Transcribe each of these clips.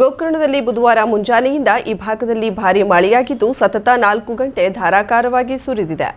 ಗೋಕರ್ಣದಲ್ಲಿ ಬುಧವಾರ ಮುಂಜಾನೆಯಿಂದ ಈ ಭಾಗದಲ್ಲಿ ಭಾರೀ ಮಳೆಯಾಗಿದ್ದು ಸತತ ನಾಲ್ಕು ಗಂಟೆ ಧಾರಾಕಾರವಾಗಿ ಸುರಿದಿದೆ.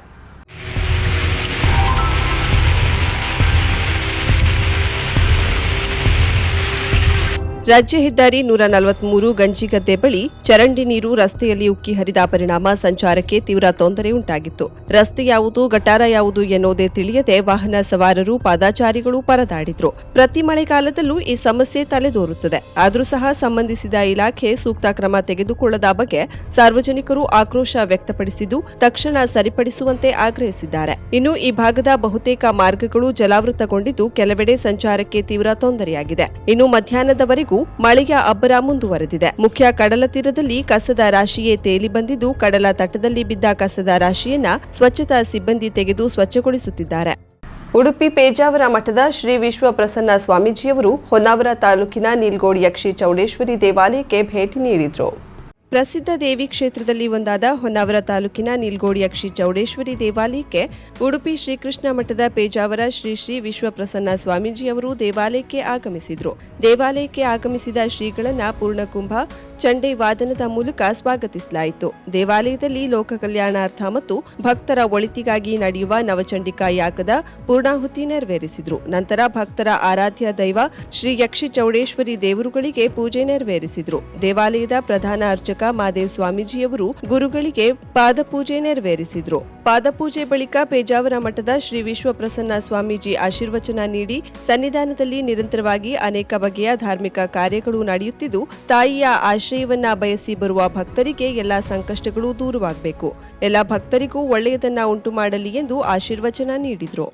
ರಾಜ್ಯ ಹೆದ್ದಾರಿ ನೂರ ನಲವತ್ಮೂರು ಗಂಜಿಗದ್ದೆ ಬಳಿ ಚರಂಡಿ ನೀರು ರಸ್ತೆಯಲ್ಲಿ ಉಕ್ಕಿ ಹರಿದ ಪರಿಣಾಮ ಸಂಚಾರಕ್ಕೆ ತೀವ್ರ ತೊಂದರೆ ಉಂಟಾಗಿತ್ತು. ರಸ್ತೆ ಯಾವುದು, ಗಟಾರ ಯಾವುದು ಎನ್ನುವುದೇ ತಿಳಿಯದೆ ವಾಹನ ಸವಾರರು, ಪಾದಾಚಾರಿಗಳು ಪರದಾಡಿದ್ರು. ಪ್ರತಿ ಮಳೆಗಾಲದಲ್ಲೂ ಈ ಸಮಸ್ಯೆ ತಲೆದೋರುತ್ತದೆ. ಆದರೂ ಸಹ ಸಂಬಂಧಿಸಿದ ಇಲಾಖೆ ಸೂಕ್ತ ಕ್ರಮ ತೆಗೆದುಕೊಳ್ಳದ ಬಗ್ಗೆ ಸಾರ್ವಜನಿಕರು ಆಕ್ರೋಶ ವ್ಯಕ್ತಪಡಿಸಿದ್ದು, ತಕ್ಷಣ ಸರಿಪಡಿಸುವಂತೆ ಆಗ್ರಹಿಸಿದ್ದಾರೆ. ಇನ್ನು ಈ ಭಾಗದ ಬಹುತೇಕ ಮಾರ್ಗಗಳು ಜಲಾವೃತಗೊಂಡಿದ್ದು, ಕೆಲವೆಡೆ ಸಂಚಾರಕ್ಕೆ ತೀವ್ರ ತೊಂದರೆಯಾಗಿದೆ. ಇನ್ನು ಮಧ್ಯಾಹ್ನದವರೆಗೂ ಮಳೆಯ ಅಬ್ಬರ ಮುಂದುವರೆದಿದೆ. ಮುಖ್ಯ ಕಡಲ ತೀರದಲ್ಲಿ ಕಸದ ರಾಶಿಯೇ ತೇಲಿ ಬಂದಿದ್ದು, ಕಡಲ ತಟದಲ್ಲಿ ಬಿದ್ದ ಕಸದ ರಾಶಿಯನ್ನ ಸ್ವಚ್ಛತಾ ಸಿಬ್ಬಂದಿ ತೆಗೆದು ಸ್ವಚ್ಛಗೊಳಿಸುತ್ತಿದ್ದಾರೆ. ಉಡುಪಿ ಪೇಜಾವರ ಮಠದ ಶ್ರೀ ವಿಶ್ವ ಪ್ರಸನ್ನ ಸ್ವಾಮೀಜಿಯವರು ಹೊನ್ನಾವರ ತಾಲೂಕಿನ ನೀಲಗೋಡಿ ಯಕ್ಷಿ ಚೌಡೇಶ್ವರಿ ದೇವಾಲಯಕ್ಕೆ ಭೇಟಿ ನೀಡಿದ್ರು. ಪ್ರಸಿದ್ಧ ದೇವಿ ಕ್ಷೇತ್ರದಲ್ಲಿ ಒಂದಾದ ಹೊನ್ನಾವರ ತಾಲೂಕಿನ ನೀಲ್ಗೋಡಿ ಅಕ್ಷಿ ಚೌಡೇಶ್ವರಿ ದೇವಾಲಯಕ್ಕೆ ಉಡುಪಿ ಶ್ರೀಕೃಷ್ಣ ಮಠದ ಪೇಜಾವರ ಶ್ರೀ ಶ್ರೀ ವಿಶ್ವಪ್ರಸನ್ನ ಸ್ವಾಮೀಜಿಯವರು ದೇವಾಲಯಕ್ಕೆ ಆಗಮಿಸಿದರು. ದೇವಾಲಯಕ್ಕೆ ಆಗಮಿಸಿದ ಶ್ರೀಗಳನ್ನ ಪೂರ್ಣಕುಂಭ ಚಂಡೆ ವಾದನದ ಮೂಲಕ ಸ್ವಾಗತಿಸಲಾಯಿತು. ದೇವಾಲಯದಲ್ಲಿ ಲೋಕ ಕಲ್ಯಾಣಾರ್ಥ ಮತ್ತು ಭಕ್ತರ ಒಳಿತಿಗಾಗಿ ನಡೆಯುವ ನವಚಂಡಿಕಾ ಯಾಗದ ಪೂರ್ಣಾಹುತಿ ನೆರವೇರಿಸಿದರು. ನಂತರ ಭಕ್ತರ ಆರಾಧ್ಯ ದೈವ ಶ್ರೀ ಯಕ್ಷಿ ಚೌಡೇಶ್ವರಿ ದೇವರುಗಳಿಗೆ ಪೂಜೆ ನೆರವೇರಿಸಿದರು. ದೇವಾಲಯದ ಪ್ರಧಾನ ಅರ್ಚಕ ಮಾದೇವ್ ಸ್ವಾಮೀಜಿಯವರು ಗುರುಗಳಿಗೆ ಪಾದಪೂಜೆ ನೆರವೇರಿಸಿದರು. ಪಾದಪೂಜೆ ಬಳಿಕ ಪೇಜಾವರ ಮಠದ ಶ್ರೀ ವಿಶ್ವಪ್ರಸನ್ನ ಸ್ವಾಮೀಜಿ ಆಶೀರ್ವಚನ ನೀಡಿ ಸನ್ನಿಧಾನದಲ್ಲಿ ನಿರಂತರವಾಗಿ ಅನೇಕ ಬಗೆಯ ಧಾರ್ಮಿಕ ಕಾರ್ಯಗಳು ನಡೆಯುತ್ತಿದ್ದು, ತಾಯಿಯ ಆಶ್ರಯವನ್ನ ಬಯಸಿ ಬರುವ ಭಕ್ತರಿಗೆ ಎಲ್ಲ ಸಂಕಷ್ಟಗಳು ದೂರವಾಗಬೇಕು. ಎಲ್ಲ ಭಕ್ತರಿಗೂ ಒಳ್ಳೆಯದನ್ನ ಉಂಟು ಮಾಡಲಿ ಎಂದು ಆಶೀರ್ವಚನ ನೀಡಿದರು.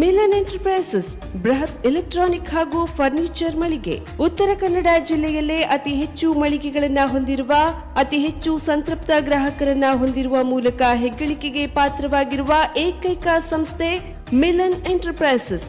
ಮಿಲನ್ ಎಂಟರ್ಪ್ರೈಸಸ್, ಬೃಹತ್ ಎಲೆಕ್ಟ್ರಾನಿಕ್ ಹಾಗೂ ಫರ್ನಿಚರ್ ಮಳಿಗೆ. ಉತ್ತರ ಕನ್ನಡ ಜಿಲ್ಲೆಯಲ್ಲೇ ಅತಿ ಹೆಚ್ಚು ಮಳಿಗೆಗಳನ್ನ ಹೊಂದಿರುವ, ಅತಿ ಹೆಚ್ಚು ಸಂತೃಪ್ತ ಗ್ರಾಹಕರನ್ನ ಹೊಂದಿರುವ ಮೂಲಕ ಹೆಗ್ಗಳಿಕೆಗೆ ಪಾತ್ರವಾಗಿರುವ ಏಕೈಕ ಸಂಸ್ಥೆ ಮಿಲನ್ ಎಂಟರ್ಪ್ರೈಸಸ್.